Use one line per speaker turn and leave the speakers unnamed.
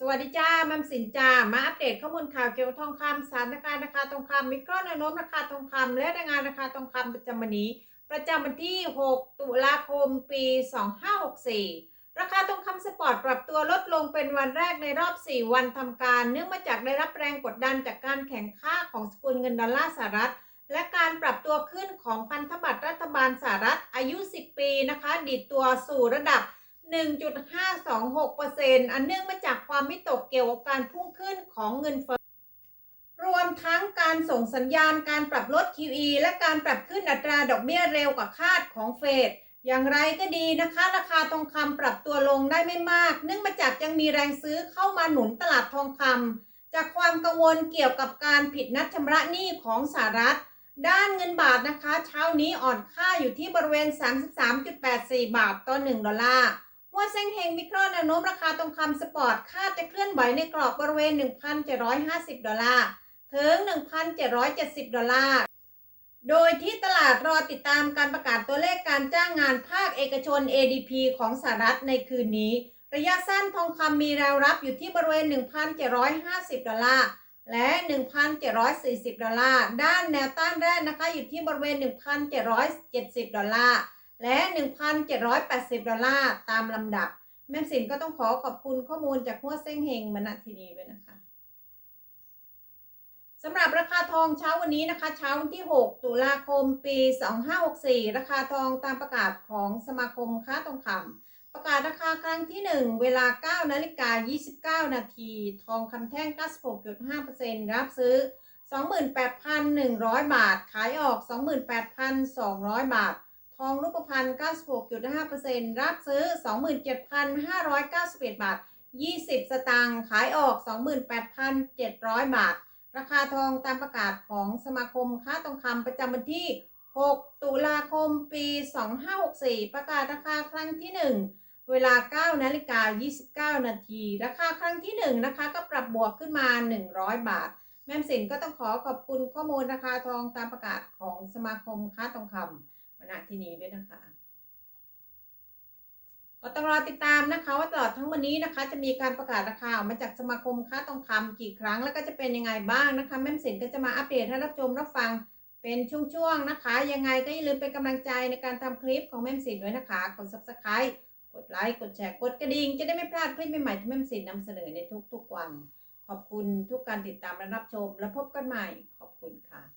สวัสดีจ้าแมมสินจ้า มาอัปเดตข้อมูลข่าวเกี่ยวกับทองคำสถานการณ์ราคาทองคำมีข้อแนวโน้มราคาทองคำและรายงานราคาทองคำประจำวันนี้ ประจำวันที่ 6 ตุลาคม ปี 2564 ราคาทองคำสปอร์ตปรับตัวลดลงเป็นวันแรกในรอบ 4 วันทำการ เนื่องมาจากได้รับแรงกดดันจากการแข่งค่าของสกุลเงินดอลลาร์สหรัฐ และการปรับตัวขึ้นของพันธบัตรรัฐบาลสหรัฐอายุ 10 ปีนะคะดีดตัวสู่ระดับ 1.526%อันเนื่องมาจากความวิตกเกี่ยวกับการพุ่งขึ้นของเงินเฟ้อรวมทั้งการส่งสัญญาณการปรับลด QE และการปรับขึ้นอัตราดอกเบี้ยเร็วกว่าคาดของเฟดอย่างไรก็ดีนะคะ ราคาทองคำปรับตัวลงได้ไม่มาก เนื่องมาจากยังมีแรงซื้อเข้ามาหนุนตลาดทองคำจากความกังวลเกี่ยวกับการผิดนัดชำระหนี้ของสหรัฐ ด้านเงินบาทนะคะ เช้านี้อ่อนค่าอยู่ที่บริเวณ 33.84 บาทต่อ 1 ดอลลาร์ หัวเซ็งเฮงวิคราะห์แนวโน้มราคาทองคำสปอร์ตคาดจะเคลื่อนไหวในกรอบบริเวณ 1,750 ดอลลาร์ ถึง 1,770 ดอลลาร์ โดยที่ตลาดรอติดตามการประกาศตัวเลขการจ้างงานภาคเอกชน ADP ของสหรัฐในคืนนี้ ระยะสั้นทองคำมีแนวรับอยู่ที่บริเวณ 1,750 ดอลลาร์และ 1,740 ดอลลาร์ ด้านแนวต้านแรกนะคะ อยู่ที่บริเวณ 1,770 ดอลลาร์ และ 1,780 ดอลลาร์ตามลำดับ แม่สินก็ต้องขอขอบคุณข้อมูลจากหัวเส้งเฮงมณที่นี้ด้วยนะคะสำหรับราคาทองเช้าวันนี้นะคะ เช้าวันที่ 6 ตุลาคมปี 2564 ราคาทองตามประกาศของสมาคมค้าทองคำประกาศราคาครั้งที่ 1 เวลา 9 นาฬิกา 29 นาที ทองคำแท่ง 96.5%รับซื้อ 28,100 บาท ขายออก 28,200 บาท ทองรูปพรรณ96.5%รับซื้อ 27,591 บาท 20 สตางค์ขายออก 28,700 บาท ราคาทองตามประกาศของสมาคมค้าทองคำประจำวันที่ 6 ตุลาคม ปี 2564 ประกาศราคาครั้งที่ 1 เวลา 9 นาฬิกา 29 นาที ราคาครั้งที่ 1 นะคะ ก็ปรับบวกขึ้นมา 100 บาท แม่มสินก็ต้องขอขอบคุณข้อมูลราคาทองตามประกาศของสมาคมค้าทองคำ ณที่นี้ด้วยนะคะ ก็ต้องรอติดตามนะคะ ว่าตลอดทั้งวันนี้นะคะ จะมีการประกาศราคาออกมาจากสมาคมค้าทองคำกี่ครั้งแล้วก็จะเป็นยังไงบ้างนะคะ แม่สินก็จะมาอัปเดตให้รับชมรับฟังเป็นช่วงๆนะคะ ยังไงก็อย่าลืมเป็นกำลังใจในการทำคลิปของแม่สินด้วยนะคะกด subscribe กดไลค์กดแชร์กดกระดิ่งจะได้ไม่พลาดคลิปใหม่ๆที่แม่สินนำเสนอในทุกๆวัน ขอบคุณทุกการติดตามและรับชม แล้วพบกันใหม่ ขอบคุณค่ะ